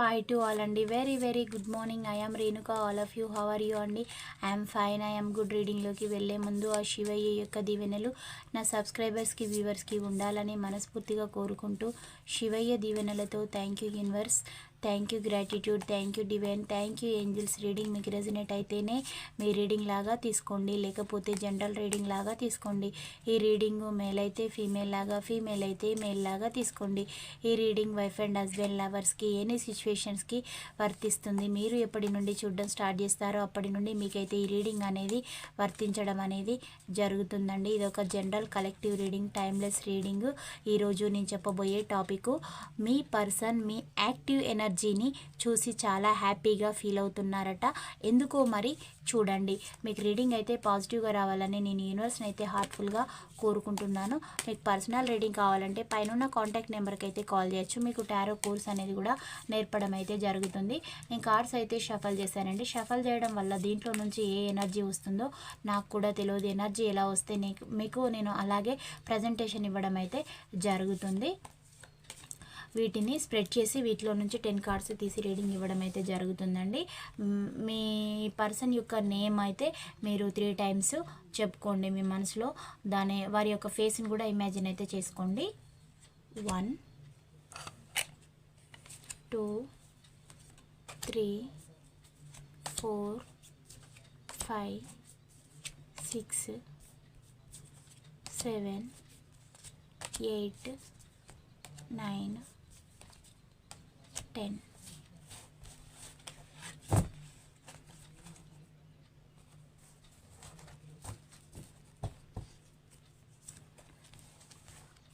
Hi to all అండి very very good morning I'm Renuka all of you how are you అండి I'm fine I'm good రీడింగ్లోకి వెళ్ళే ముందు ఆ శివయ్య యొక్క దీవెనలు నా సబ్స్క్రైబర్స్కి వ్యూవర్స్కి ఉండాలని మనస్ఫూర్తిగా కోరుకుంటూ శివయ్య దీవెనలతో thank you universe thank you gratitude thank you divine thank you angels reading మీకు రెజినేట్ అయితేనే మీ రీడింగ్ లాగా తీసుకోండి. లేకపోతే జనరల్ రీడింగ్ లాగా తీసుకోండి. ఈ రీడింగ్ మేల్ అయితే ఫీమేల్ లాగా ఫీమేల్ అయితే మేల్ లాగా తీసుకోండి. ఈ రీడింగ్ వైఫ్ అండ్ హస్బెండ్ లవర్స్కి ఎనీ సిచ్యువేషన్స్కి వర్తిస్తుంది. మీరు ఎప్పటి నుండి చూడడం స్టార్ట్ చేస్తారో అప్పటి నుండి మీకైతే ఈ రీడింగ్ అనేది వర్తించడం అనేది జరుగుతుందండి. ఇది ఒక general collective reading timeless reading ఈరోజు నేను చెప్పబోయే టాపిక్ మీ పర్సన్ మీ యాక్టివ్ ఎనర్జీ ఎనర్జీని చూసి చాలా హ్యాపీగా ఫీల్ అవుతున్నారట. ఎందుకో మరి చూడండి. మీకు రీడింగ్ అయితే పాజిటివ్గా రావాలని నేను యూనివర్స్ని అయితే హార్ట్ఫుల్గా కోరుకుంటున్నాను. మీకు పర్సనల్ రీడింగ్ కావాలంటే పైన కాంటాక్ట్ నెంబర్కి అయితే కాల్ చేయొచ్చు. మీకు టారో కోర్స్ అనేది కూడా నేర్పడం అయితే జరుగుతుంది. నేను కార్డ్స్ అయితే షఫల్ చేశానండి. షఫల్ చేయడం వల్ల దీంట్లో నుంచి ఏ ఎనర్జీ వస్తుందో నాకు కూడా తెలియదు. ఎనర్జీ ఎలా వస్తే నీకు మీకు నేను అలాగే ప్రజెంటేషన్ ఇవ్వడం అయితే జరుగుతుంది. వీటిని స్ప్రెడ్ చేసి వీటిలో నుంచి టెన్ కార్డ్స్ తీసి రీడింగ్ ఇవ్వడం అయితే జరుగుతుందండి. మీ పర్సన్ యొక్క నేమ్ అయితే మీరు త్రీ టైమ్స్ చెప్పుకోండి మీ మనసులో. దాని వారి యొక్క ఫేస్ని కూడా ఇమాజిన్ అయితే చేసుకోండి. One two three four five six seven eight nine ten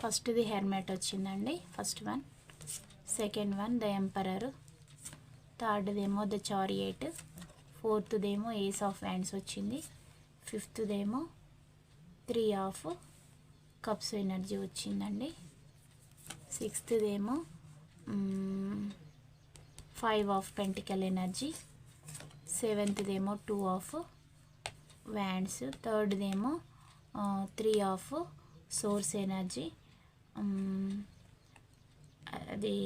ఫస్ట్ది హెర్మెట్ వచ్చిందండి first one. Second one the emperor. థర్డ్దేమో the chariot. ఫోర్త్దేమో ఏస్ ఆఫ్ హ్యాండ్స్ వచ్చింది. ఫిఫ్త్దేమో త్రీ ఆఫ్ కప్స్ ఎనర్జీ వచ్చిందండి. సిక్స్త్దేమో ఫైవ్ ఆఫ్ పెంటికల్ ఎనర్జీ సెవెంత్దేమో టూ ఆఫ్ వ్యాండ్స్ థర్డ్దేమో three of source energy. అది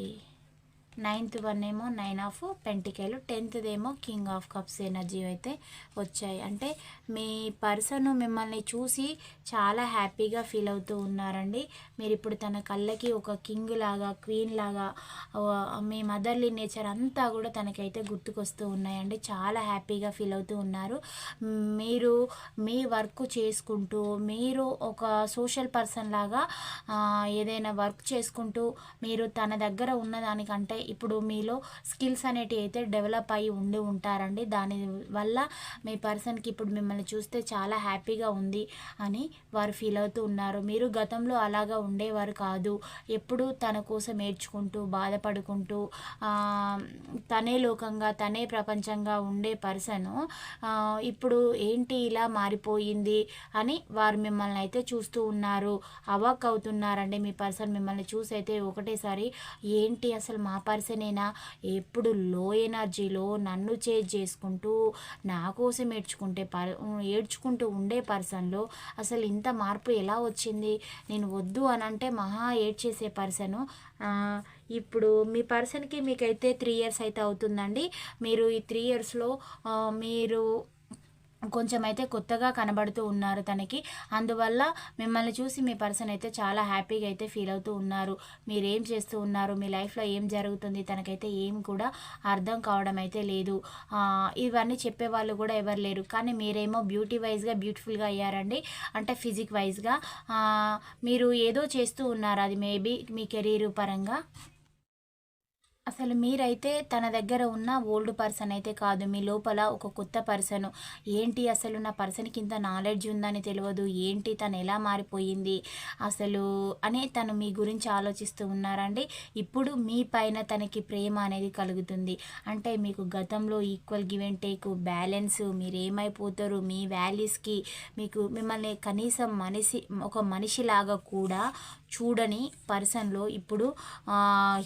నైన్త్ వన్ ఏమో నైన్ ఆఫ్ పెంటికల్. టెన్త్దేమో కింగ్ ఆఫ్ కప్స్ ఎనర్జీ అయితే వచ్చాయి. అంటే మీ పర్సన్ మిమ్మల్ని చూసి చాలా హ్యాపీగా ఫీల్ అవుతూ ఉన్నారండి. మీరు ఇప్పుడు తన కళ్ళకి ఒక కింగ్ లాగా క్వీన్ లాగా మీ మదర్లీ నేచర్ అంతా కూడా తనకైతే గుర్తుకొస్తూ ఉన్నాయండి. చాలా హ్యాపీగా ఫీల్ అవుతూ ఉన్నారు. మీరు మీ వర్క్ చేసుకుంటూ మీరు ఒక సోషల్ పర్సన్ లాగా ఏదైనా వర్క్ చేసుకుంటూ మీరు తన దగ్గర ఉన్నదానికంటే ఇప్పుడు మీలో స్కిల్స్ అనేటివి అయితే డెవలప్ అయి ఉండి ఉంటారండి. దాని వల్ల మీ పర్సన్కి ఇప్పుడు మిమ్మల్ని చూస్తే చాలా హ్యాపీగా ఉంది అని వారు ఫీల్ అవుతూ ఉన్నారు. మీరు గతంలో అలాగా ఉండేవారు కాదు. ఎప్పుడు తన కోసం ఏడ్చుకుంటూ బాధపడుకుంటూ తనే లోకంగా తనే ప్రపంచంగా ఉండే పర్సన్ ఇప్పుడు ఏంటి ఇలా మారిపోయింది అని వారు మిమ్మల్ని అయితే చూస్తూ ఉన్నారు. అవాక్ అవుతున్నారండి. మీ పర్సన్ మిమ్మల్ని చూసి అయితే ఒకటేసారి ఏంటి అసలు మా పర్సనేనా? ఎప్పుడు లో ఎనర్జీలో నన్ను చేజ్ చేసుకుంటూ నా కోసం ఏడ్చుకుంటే పర్ ఏడ్చుకుంటూ ఉండే పర్సన్లో అసలు ఇంత మార్పు ఎలా వచ్చింది? నేను వద్దు అని అంటే మహా ఏడ్చేసే పర్సను. ఇప్పుడు మీ పర్సన్కి మీకైతే త్రీ ఇయర్స్ అయితే అవుతుందండి. మీరు ఈ త్రీ ఇయర్స్లో మీరు కొంచెం అయితే కొత్తగా కనబడుతూ ఉన్నారు తనకి. అందువల్ల మిమ్మల్ని చూసి మీ పర్సన్ అయితే చాలా హ్యాపీగా అయితే ఫీల్ అవుతూ ఉన్నారు. మీరు ఏం చేస్తూ ఉన్నారు? మీ లైఫ్లో ఏం జరుగుతుంది? తనకైతే ఏం కూడా అర్థం కావడం అయితే లేదు. ఇవన్నీ చెప్పే వాళ్ళు కూడా ఎవరు లేరు. కానీ మీరేమో బ్యూటీ వైజ్గా బ్యూటిఫుల్గా అయ్యారండి. అంటే ఫిజిక్ వైజ్గా. మీరు ఏదో చేస్తూ ఉన్నారు. అది మేబీ మీ కెరీర్ పరంగా. అసలు మీరైతే తన దగ్గర ఉన్న ఓల్డ్ పర్సన్ అయితే కాదు మీ లోపల ఒక కొత్త పర్సన్. ఏంటి అసలు నా పర్సన్కి ఇంత నాలెడ్జ్ ఉందని తెలియదు? ఏంటి తను ఎలా మారిపోయింది? అసలు అనే తను మీ గురించి ఆలోచిస్తూ ఉన్నారండి. ఇప్పుడు మీ పైన తనకి ప్రేమ అనేది కలుగుతుంది. అంటే మీకు గతంలో equal give and take balance మీరు ఏమైపోతారు మీ వాల్యూస్కి మీకు మిమ్మల్ని కనీసం మనిషి ఒక మనిషిలాగా కూడా చూడని పర్సన్లో ఇప్పుడు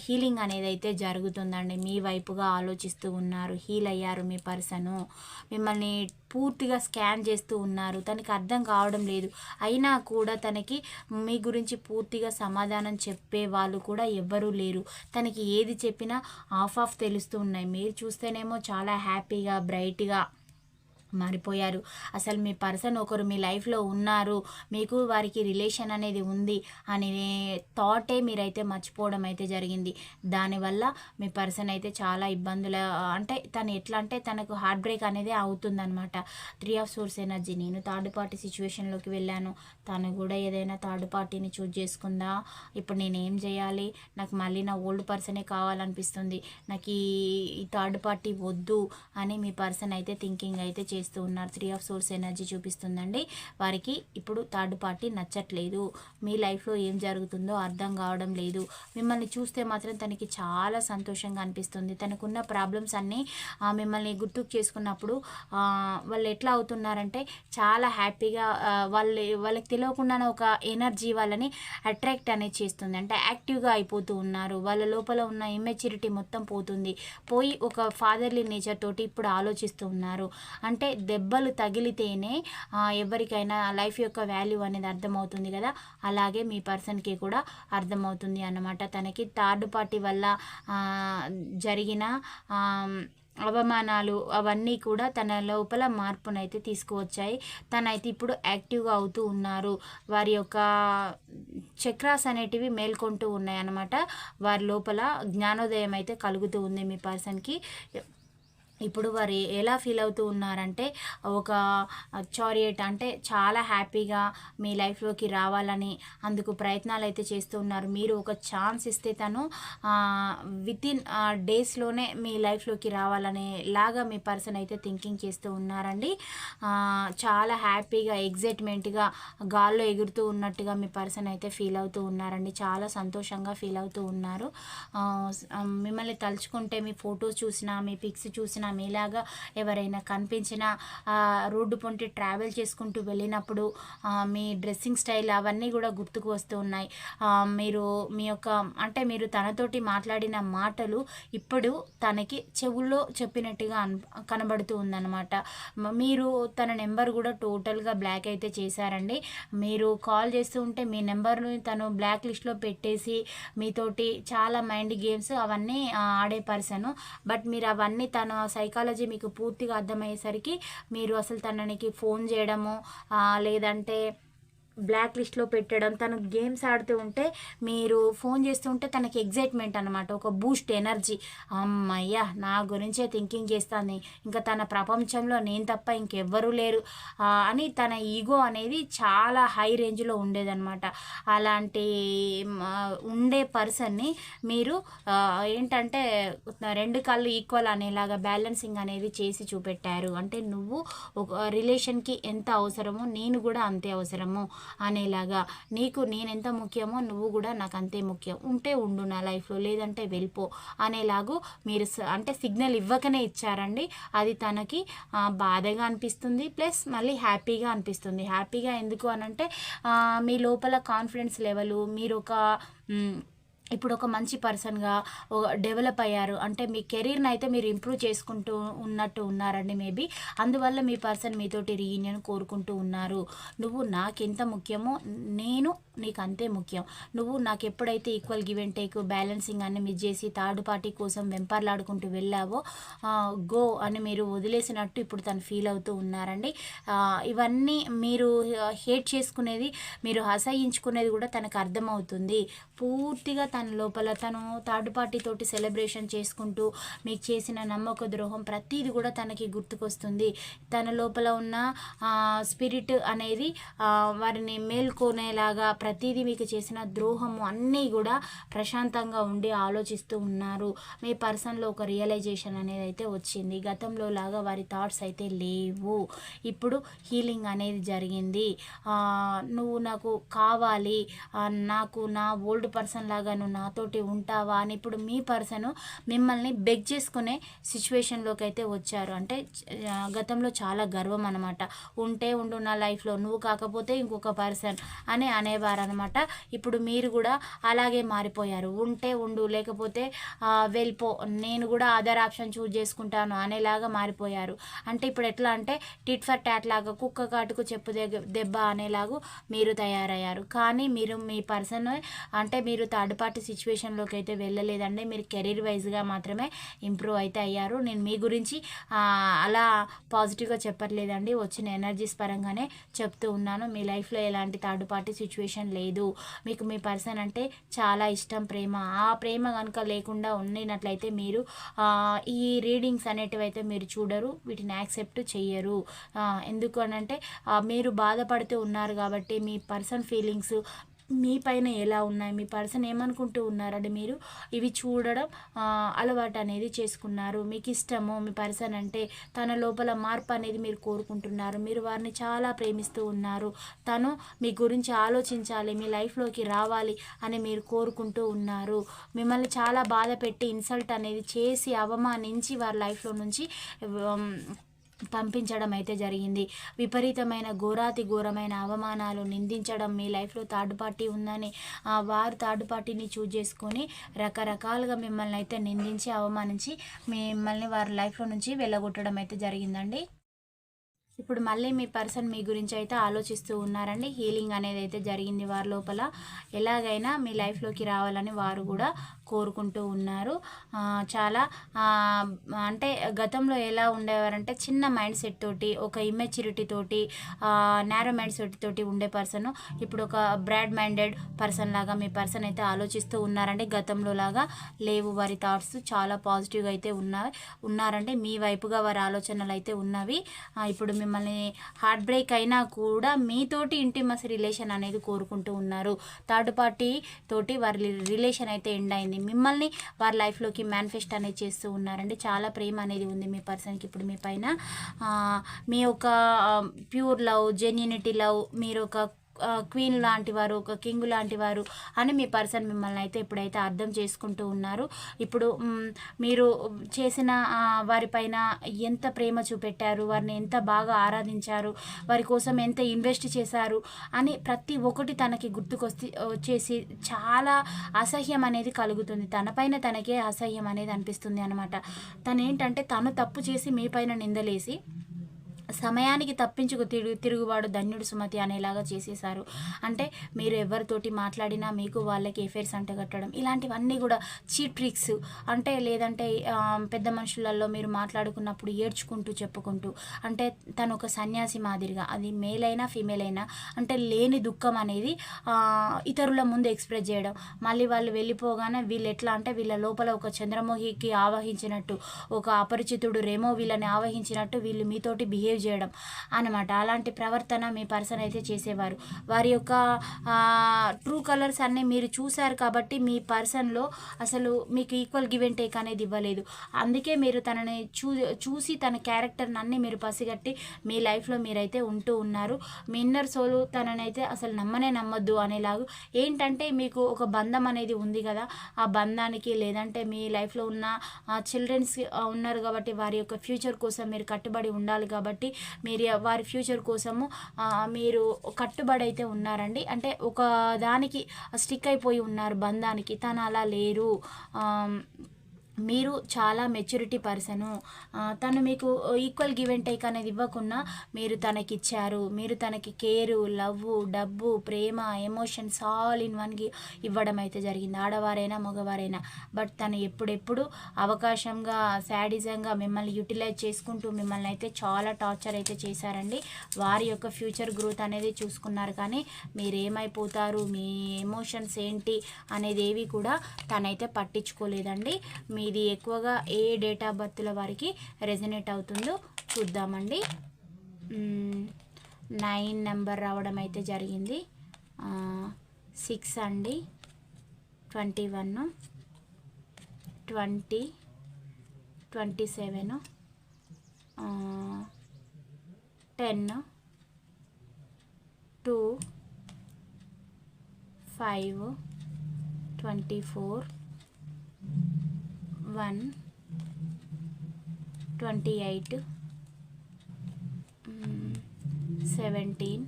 హీలింగ్ అనేది అయితే జరుగుతుందండి. మీ వైపుగా ఆలోచిస్తూ ఉన్నారు హీల్ అయ్యారు మీ పర్సను. మిమ్మల్ని పూర్తిగా స్కాన్ చేస్తూ ఉన్నారు. తనకి అర్థం కావడం లేదు. అయినా కూడా తనకి మీ గురించి పూర్తిగా సమాధానం చెప్పే వాళ్ళు కూడా ఎవ్వరూ లేరు. తనకి ఏది చెప్పినా ఆఫ్ ఆఫ్ తెలుస్తూ ఉన్నాయి. మీరు చూస్తేనేమో చాలా హ్యాపీగా బ్రైట్గా మారిపోయారు. అసలు మీ పర్సన్ ఒకరు మీ లైఫ్లో ఉన్నారు మీకు వారికి రిలేషన్ అనేది ఉంది అనే థాటే మీరైతే మర్చిపోవడం అయితే జరిగింది. దానివల్ల మీ పర్సన్ అయితే చాలా ఇబ్బందులు అంటే తను ఎట్లా అంటే తనకు హార్ట్ బ్రేక్ అనేది అవుతుందనమాట త్రీ ఆఫ్ సోర్స్ ఎనర్జీ. నేను థర్డ్ పార్టీ సిచ్యువేషన్లోకి వెళ్ళాను. తను కూడా ఏదైనా థర్డ్ పార్టీని చూజ్ చేసుకుందా? ఇప్పుడు నేను ఏం చేయాలి? నాకు మళ్ళీ నా ఓల్డ్ పర్సనే కావాలనిపిస్తుంది. నాకు ఈ థర్డ్ పార్టీ వద్దు అని మీ పర్సన్ అయితే థింకింగ్ అయితే చేస్తూ ఉన్నారు. త్రీ ఆఫ్ సోర్స్ ఎనర్జీ చూపిస్తుందండి. వారికి ఇప్పుడు థర్డ్ పార్టీ నచ్చట్లేదు. మీ లైఫ్లో ఏం జరుగుతుందో అర్థం కావడం లేదు. మిమ్మల్ని చూస్తే మాత్రం తనకి చాలా సంతోషంగా అనిపిస్తుంది. తనకున్న ప్రాబ్లమ్స్ అన్నీ మిమ్మల్ని గుర్తుకు చేసుకున్నప్పుడు వాళ్ళు ఎట్లా అవుతున్నారంటే చాలా హ్యాపీగా వాళ్ళు వాళ్ళకి తెలియకుండానే ఒక ఎనర్జీ వాళ్ళని అట్రాక్ట్ అనేది చేస్తుంది. అంటే యాక్టివ్గా అయిపోతూ ఉన్నారు. వాళ్ళ లోపల ఉన్న ఇమ్మెచ్యూరిటీ మొత్తం పోతుంది. పోయి ఒక ఫాదర్లీ నేచర్ తోటి ఇప్పుడు ఆలోచిస్తూ ఉన్నారు. అంటే దెబ్బలు తగిలితేనే ఎవరికైనా లైఫ్ యొక్క వాల్యూ అనేది అర్థమవుతుంది కదా? అలాగే మీ పర్సన్కి కూడా అర్థమవుతుంది అన్నమాట. తనకి థర్డ్ పార్టీ వల్ల జరిగిన అవమానాలు అవన్నీ కూడా తన లోపల మార్పునైతే తీసుకువచ్చాయి. తనైతే ఇప్పుడు యాక్టివ్గా అవుతూ ఉన్నారు. వారి యొక్క చక్రాస్ అనేటివి మేల్కొంటూ ఉన్నాయన్నమాట వారి లోపల జ్ఞానోదయం అయితే కలుగుతూ ఉంది మీ పర్సన్కి. ఇప్పుడు వారు ఎలా ఫీల్ అవుతూ ఉన్నారంటే ఒక చారియట్ అంటే చాలా హ్యాపీగా మీ లైఫ్లోకి రావాలని అందుకు ప్రయత్నాలు అయితే చేస్తూ ఉన్నారు. మీరు ఒక ఛాన్స్ ఇస్తే తను విత్ ఇన్ డేస్లోనే మీ లైఫ్లోకి రావాలనే లాగా మీ పర్సన్ అయితే థింకింగ్ చేస్తూ ఉన్నారండి. చాలా హ్యాపీగా ఎగ్జైట్మెంట్గా గాల్లో ఎగురుతూ ఉన్నట్టుగా మీ పర్సన్ అయితే ఫీల్ అవుతూ ఉన్నారండి. చాలా సంతోషంగా ఫీల్ అవుతూ ఉన్నారు. మిమ్మల్ని తలుచుకుంటే మీ ఫొటోస్ చూసినా మీ పిక్స్ చూసినా కనిపించినా మీలాగా ఎవరైనా కనిపించినా రోడ్డు పొంటి ట్రావెల్ చేసుకుంటూ వెళ్ళినప్పుడు మీ డ్రెస్సింగ్ స్టైల్ అవన్నీ కూడా గుర్తుకు వస్తూ ఉన్నాయి. మీరు మీ యొక్క అంటే మీరు తనతోటి మాట్లాడిన మాటలు ఇప్పుడు తనకి చెవుల్లో చెప్పినట్టుగా కనబడుతూ ఉందన్నమాట. మీరు తన నెంబర్ కూడా టోటల్గా బ్లాక్ అయితే చేశారండి. మీరు కాల్ చేస్తూ ఉంటే మీ నెంబర్ను తను బ్లాక్ లిస్ట్లో పెట్టేసి మీతోటి చాలా మైండ్ గేమ్స్ అవన్నీ ఆడే పర్సన్. బట్ మీరు అవన్నీ తన సైకాలజీ మీకు పూర్తిగా అర్థమయ్యేసరికి మీరు అసలు తననికి ఫోన్ చేయడము లేదంటే బ్లాక్ లిస్ట్లో పెట్టడం తను గేమ్స్ ఆడుతూ ఉంటే మీరు ఫోన్ చేస్తూ ఉంటే తనకి ఎగ్జైట్మెంట్ అనమాట ఒక బూస్ట్ ఎనర్జీ. అమ్మయ్యా నా గురించే థింకింగ్ చేస్తాను ఇంకా తన ప్రపంచంలో నేను తప్ప ఇంకెవ్వరూ లేరు. అని తన ఈగో అనేది చాలా హై రేంజ్లో ఉండేదన్నమాట. అలాంటి ఉండే పర్సన్ని మీరు ఏంటంటే రెండు కళ్ళు ఈక్వల్ అనేలాగా బ్యాలెన్సింగ్ అనేది చేసి చూపెట్టారు. అంటే నువ్వు ఒక రిలేషన్కి ఎంత అవసరమో నేను కూడా అంతే అవసరము. అనేలాగా నీకు నేనెంత ముఖ్యమో నువ్వు కూడా నాకు అంతే ముఖ్యం. ఉంటే ఉండు నా లైఫ్లో లేదంటే వెళ్ళిపో అనేలాగూ మీరు అంటే సిగ్నల్ ఇవ్వకనే ఇచ్చారండి. అది తనకి బాధగా అనిపిస్తుంది ప్లస్ మళ్ళీ హ్యాపీగా అనిపిస్తుంది. హ్యాపీగా ఎందుకు అనంటే మీ లోపల కాన్ఫిడెన్స్ లెవెల్ మీరు ఒక ఇప్పుడు ఒక మంచి పర్సన్గా డెవలప్ అయ్యారు. అంటే మీ కెరీర్ని అయితే మీరు ఇంప్రూవ్ చేసుకుంటూ ఉన్నట్టు ఉన్నారండి మేబీ. అందువల్ల మీ పర్సన్ మీతోటి రీయూనియన్ కోరుకుంటూ ఉన్నారు. నువ్వు నాకెంత ముఖ్యమో నేను నీకు అంతే ముఖ్యం. నువ్వు నాకు ఎప్పుడైతే equal give and take balancing అన్ని మిస్ చేసి థర్డ్ పార్టీ కోసం వెంపర్లాడుకుంటూ వెళ్ళావో గో అని మీరు వదిలేసినట్టు ఇప్పుడు తను ఫీల్ అవుతూ ఉన్నారండి. ఇవన్నీ మీరు హేట్ చేసుకునేది మీరు అసహించుకునేది కూడా తనకు అర్థమవుతుంది. పూర్తిగా తన లోపల తను థర్డ్ పార్టీ తోటి సెలబ్రేషన్ చేసుకుంటూ మీకు చేసిన నమ్మక ద్రోహం ప్రతీది కూడా తనకి గుర్తుకొస్తుంది. తన లోపల ఉన్న స్పిరిట్ అనేది వారిని మేల్కొనేలాగా ప్రతీది మీకు చేసిన ద్రోహము అన్నీ కూడా ప్రశాంతంగా ఉండి ఆలోచిస్తూ ఉన్నారు. మీ పర్సన్లో ఒక రియలైజేషన్ అనేది అయితే వచ్చింది. గతంలో లాగా వారి థాట్స్ అయితే లేవు. ఇప్పుడు హీలింగ్ అనేది జరిగింది. నువ్వు నాకు కావాలి. నాకు నా ఓల్డ్ పర్సన్ లాగా నువ్వు నాతోటి ఉంటావా అని ఇప్పుడు మీ పర్సన్ మిమ్మల్ని బెగ్ చేసుకునే సిచ్యువేషన్లోకి అయితే వచ్చారు. అంటే గతంలో చాలా గర్వం అనమాట ఉంటే ఉండు నా లైఫ్లో నువ్వు కాకపోతే ఇంకొక పర్సన్ అని అనేవారు అనమాట ఇప్పుడు మీరు కూడా అలాగే మారిపోయారు. ఉంటే ఉండు లేకపోతే వెళ్ళిపో నేను కూడా అదర్ ఆప్షన్ చూజ్ చేసుకుంటాను అనేలాగా మారిపోయారు. అంటే ఇప్పుడు ఎట్లా అంటే టిట్ ఫర్ ట్యాట్ లాగా కుక్క కాటుకు చెప్పు దెబ్బ అనేలాగా మీరు తయారయ్యారు. కానీ మీరు మీ పర్సన్ అంటే మీరు థర్డ్ పార్టీ సిచ్యువేషన్లోకి అయితే వెళ్ళలేదండి. మీరు కెరీర్ వైజ్గా మాత్రమే ఇంప్రూవ్ అయితే అయ్యారు. నేను మీ గురించి అలా పాజిటివ్గా చెప్పట్లేదండి. వచ్చిన ఎనర్జీస్ పరంగానే చెప్తూ ఉన్నాను. మీ లైఫ్లో ఎలాంటి థర్డ్ పార్టీ సిచ్యువేషన్ లేదు. మీకు మీ పర్సన్ అంటే చాలా ఇష్టం ప్రేమ. ఆ ప్రేమ కనుక లేకుండా ఉండినట్లయితే మీరు ఈ రీడింగ్స్ అనేటివి అయితే మీరు చూడరు వీటిని యాక్సెప్ట్ చెయ్యరు. ఎందుకు అని అంటే మీరు బాధపడుతూ ఉన్నారు కాబట్టి మీ పర్సన్ ఫీలింగ్స్ మీ పైన ఎలా ఉన్నాయి? మీ పర్సన్ ఏమనుకుంటూ ఉన్నారంటే మీరు? ఇవి చూడడం అలవాటు అనేది చేసుకున్నారు. మీకు ఇష్టము మీ పర్సన్ అంటే తన లోపల మార్పు అనేది మీరు కోరుకుంటున్నారు. మీరు వారిని చాలా ప్రేమిస్తూ ఉన్నారు. తను మీ గురించి ఆలోచించాలి మీ లైఫ్లోకి రావాలి అని మీరు కోరుకుంటూ ఉన్నారు. మిమ్మల్ని చాలా బాధ పెట్టి ఇన్సల్ట్ అనేది చేసి అవమానించి వారి లైఫ్లో నుంచి పంపించడం అయితే జరిగింది. విపరీతమైన ఘోరాతి ఘోరమైన అవమానాలు నిందించడం మీ లైఫ్లో థర్డ్ పార్టీ ఉందని వారు థర్డ్ పార్టీని చూజ్ చేసుకొని రకరకాలుగా మిమ్మల్ని అయితే నిందించి అవమానించి మిమ్మల్ని వారి లైఫ్లో నుంచి వెళ్ళగొట్టడం అయితే జరిగిందండి. ఇప్పుడు మళ్ళీ మీ పర్సన్ మీ గురించి అయితే ఆలోచిస్తూ ఉన్నారండి. హీలింగ్ అనేది అయితే జరిగింది వారి లోపల. ఎలాగైనా మీ లైఫ్లోకి రావాలని వారు కూడా కోరుకుంటూ ఉన్నారు. చాలా అంటే గతంలో ఎలా ఉండేవారంటే చిన్న మైండ్ సెట్ తోటి ఒక ఇమ్మెచ్యూరిటీ తోటి నేరో మైండ్ సెట్ తోటి ఉండే పర్సన్ ఇప్పుడు ఒక బ్రాడ్ మైండెడ్ పర్సన్ లాగా మీ పర్సన్ అయితే ఆలోచిస్తూ ఉన్నారంటే గతంలో లాగా లేవు వారి థాట్స్ చాలా పాజిటివ్గా అయితే ఉన్నా ఉన్నారంటే మీ వైపుగా వారి ఆలోచనలు అయితే ఉన్నవి. ఇప్పుడు మిమ్మల్ని హార్ట్ బ్రేక్ అయినా కూడా మీతోటి ఇంటిమస్ రిలేషన్ అనేది కోరుకుంటూ ఉన్నారు. థర్డ్ పార్టీ తోటి వారి రిలేషన్ అయితే ఎండ్ అయింది. మిమ్మల్ని వారి లైఫ్లోకి మేనిఫెస్ట్ అనేది చేస్తూ ఉన్నారండి. చాలా ప్రేమ అనేది ఉంది మీ పర్సన్కి ఇప్పుడు మీ పైన. మీ యొక్క ప్యూర్ లవ్ జెన్యునిటీ లవ్ మీరు ఒక క్వీన్ లాంటి వారు ఒక కింగ్ లాంటి వారు అని మీ పర్సన్ మిమ్మల్ని అయితే ఇప్పుడైతే అర్థం చేసుకుంటూ ఉన్నారు. ఇప్పుడు మీరు చేసిన వారిపైన ఎంత ప్రేమ చూపెట్టారు వారిని ఎంత బాగా ఆరాధించారు వారి కోసం ఎంత ఇన్వెస్ట్ చేశారు అని ప్రతి ఒక్కటి తనకి గుర్తుకొస్తే వచ్చేసి చాలా అసహ్యం అనేది కలుగుతుంది. తనపైన తనకే అసహ్యం అనేది అనిపిస్తుంది అనమాట తను ఏంటంటే తను తప్పు చేసి మీ పైన నిందలేసి సమయానికి తప్పించుకు తిరుగు తిరుగుబాటు ధన్యుడు సుమతి అనేలాగా చేసేసారు అంటే మీరు ఎవరితోటి మాట్లాడినా మీకు వాళ్ళకి ఎఫైర్స్ అంటగట్టడం ఇలాంటివన్నీ కూడా చీట్ ట్రిక్స్ అంటే లేదంటే పెద్ద మనుషులలో మీరు మాట్లాడుకున్నప్పుడు ఏడ్చుకుంటూ చెప్పుకుంటూ అంటే తను ఒక సన్యాసి మాదిరిగా అది మేల్ అయినా ఫీమేల్ అయినా అంటే లేని దుఃఖం అనేది ఇతరుల ముందు ఎక్స్ప్రెస్ చేయడం. మళ్ళీ వాళ్ళు వెళ్ళిపోగానే వీళ్ళు ఎట్లా అంటే వీళ్ళ లోపల ఒక చంద్రమోహికి ఆవహించినట్టు ఒక అపరిచితుడు రేమో వీళ్ళని ఆవహించినట్టు వీళ్ళు మీతోటి బిహేవ్ చేయడం అనమాట అలాంటి ప్రవర్తన మీ పర్సన్ అయితే చేసేవారు. వారి యొక్క ట్రూ కలర్స్ అన్నీ మీరు చూశారు కాబట్టి మీ పర్సన్లో అసలు మీకు ఈక్వల్ గివ్ అండ్ టేక్ అనేది ఇవ్వలేదు. అందుకే మీరు తనని చూ చూసి తన క్యారెక్టర్ని అన్నీ మీరు పసిగట్టి మీ లైఫ్లో మీరైతే ఉంటూ ఉన్నారు. మీ ఇన్నర్ సోలు తననైతే అసలు నమ్మనే నమ్మొద్దు అనేలాగా. ఏంటంటే మీకు ఒక బంధం అనేది ఉంది కదా ఆ బంధానికి లేదంటే మీ లైఫ్లో ఉన్న చిల్డ్రన్స్ ఉన్నారు కాబట్టి వారి యొక్క ఫ్యూచర్ కోసం మీరు కట్టుబడి ఉండాలి కాబట్టి మీరు వారి ఫ్యూచర్ కోసము మీరు కట్టుబడి అయితే ఉన్నారండి. అంటే ఒక దానికి స్టిక్ అయిపోయి ఉన్నారు బంధానికి. తను అలా లేరు. మీరు చాలా మెచ్యూరిటీ పర్సను. తను మీకు ఈక్వల్ గివ్ అండ్ టేక్ అనేది ఇవ్వకుండా మీరు తనకిచ్చారు. మీరు తనకి కేరు లవ్ డబ్బు ప్రేమ ఎమోషన్స్ ఆల్ ఇన్ వన్కి ఇవ్వడం అయితే జరిగింది. ఆడవారైనా మగవారైనా. బట్ తను ఎప్పుడెప్పుడు అవకాశంగా శాడిజంగా మిమ్మల్ని యూటిలైజ్ చేసుకుంటూ మిమ్మల్ని అయితే చాలా టార్చర్ అయితే చేశారండి. వారి యొక్క ఫ్యూచర్ గ్రోత్ అనేది చూసుకున్నారు కానీ మీరేమైపోతారు? మీ ఎమోషన్స్ ఏంటి? అనేది ఏవి కూడా తనైతే పట్టించుకోలేదండి. మీ ఇది ఎక్కువగా ఏ డేట్ ఆఫ్ బర్త్ల వారికి రెజనేట్ అవుతుందో చూద్దామండి. నైన్ నెంబర్ రావడం అయితే జరిగింది. సిక్స్ అండి. Twenty one twenty twenty seven ten two five twenty four one twenty eight seventeen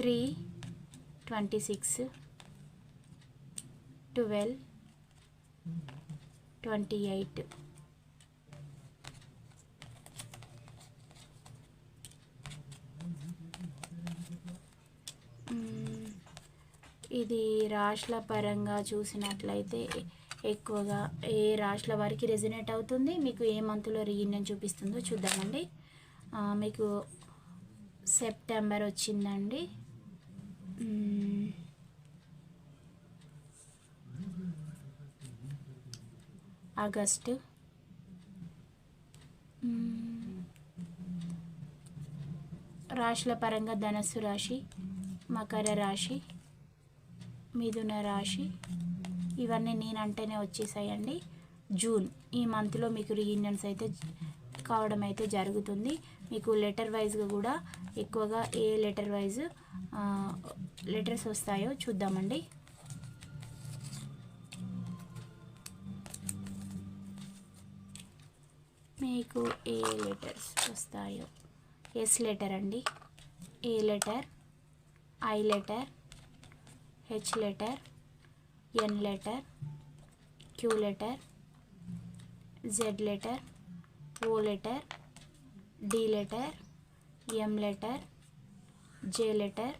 three twenty six twelve twenty eight. ఇది రాష్ట్ర పరంగా చూసినట్లయితే ఎక్కువగా ఏ రాష్ట్ర వారికి రెజినేట్ అవుతుంది. మీకు ఏ మంత్లో రీయూనియన్ చూపిస్తుందో చూద్దామండి. మీకు సెప్టెంబర్ వచ్చిందండి. ఆగస్టు. రాశుల పరంగా ధనస్సు రాశి మకర రాశి. మిథున రాశి. ఇవన్నీ నేనంటేనే వచ్చేసాయండి. జూన్ ఈ మంత్లో మీకు రీయూనియన్స్ అయితే కావడం అయితే జరుగుతుంది. మీకు లెటర్ వైజ్గా కూడా ఎక్కువగా ఏ లెటర్ వైజ్ లెటర్స్ వస్తాయో చూద్దామండి. మీకు ఏ లెటర్స్ వస్తాయో. ఎస్ లెటర్ అండి. A letter? I letter? H letter N letter Q letter Z letter O letter D letter M letter J letter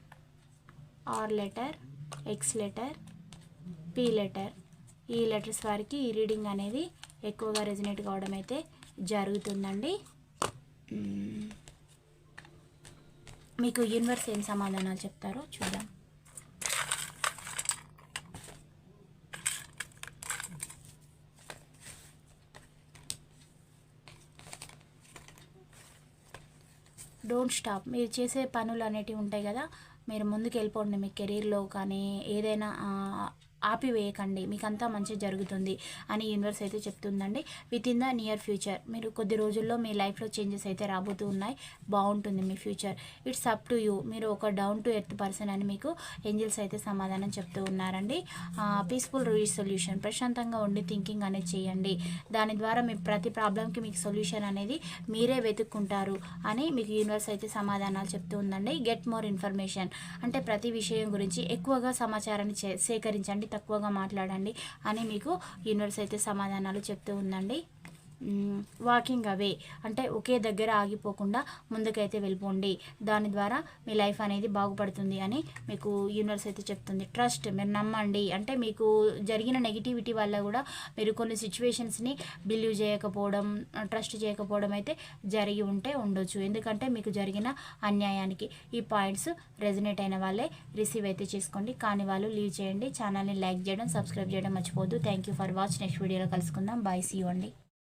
R letter X letter P letter ఈ letters వారికి ఈ reading అనేది ఎక్కువగా resonate కావడం అయితే జరుగుతుందండి. మీకు యూనివర్స్ ఏం సమాధానాలు చెప్తారో చూద్దాం. Don't stop. మీరు చేసే పనులు అనేటివి ఉంటాయి కదా మీరు ముందుకు వెళ్ళిపోండి మీ కెరీర్లో కానీ ఏదైనా ఆపివేయకండి. మీకు అంతా మంచిగా జరుగుతుంది అని యూనివర్స్ అయితే చెప్తుందండి. Within the near future మీరు కొద్ది రోజుల్లో మీ లైఫ్లో చేంజెస్ అయితే రాబోతూ ఉన్నాయి. బాగుంటుంది మీ future. It's up to you మీరు ఒక డౌన్ టు ఎర్త్ పర్సన్ అని మీకు ఏంజిల్స్ అయితే సమాధానం చెప్తూ ఉన్నారండి. పీస్ఫుల్ సొల్యూషన్ ప్రశాంతంగా ఉండి థింకింగ్ అనేది చేయండి. దాని ద్వారా మీ ప్రతి ప్రాబ్లంకి మీకు సొల్యూషన్ అనేది మీరే వెతుక్కుంటారు అని మీకు యూనివర్స్ అయితే సమాధానాలు చెప్తూ ఉందండి. గెట్ మోర్ ఇన్ఫర్మేషన్ అంటే ప్రతి విషయం గురించి ఎక్కువగా సమాచారాన్ని చే- సేకరించండి తక్కువగా మాట్లాడండి అని మీకు యూనివర్స్ అయితే సమాధానాలు చెప్తూ ఉందండి. వాకింగ్ అవే అంటే ఒకే దగ్గర ఆగిపోకుండా ముందుకైతే వెళ్ళిపోండి. దాని ద్వారా మీ లైఫ్ అనేది బాగుపడుతుంది అని మీకు యూనివర్స్ అయితే చెప్తుంది. ట్రస్ట్ మీరు నమ్మండి. అంటే మీకు జరిగిన నెగిటివిటీ వల్ల కూడా మీరు కొన్ని సిచ్యువేషన్స్ని బిలీవ్ చేయకపోవడం ట్రస్ట్ చేయకపోవడం అయితే జరిగి ఉంటే ఉండొచ్చు. ఎందుకంటే మీకు జరిగిన అన్యాయానికి ఈ పాయింట్స్ రెజినేట్ అయిన వాళ్ళే రిసీవ్ అయితే చేసుకోండి. కానీ వాళ్ళు లీవ్ చేయండి. ఛానల్ని లైక్ చేయడం సబ్స్క్రైబ్ చేయడం మర్చిపోద్దు thank you for watch next వీడియోలో కలుసుకుందాం. బాయ్ సీ అండి.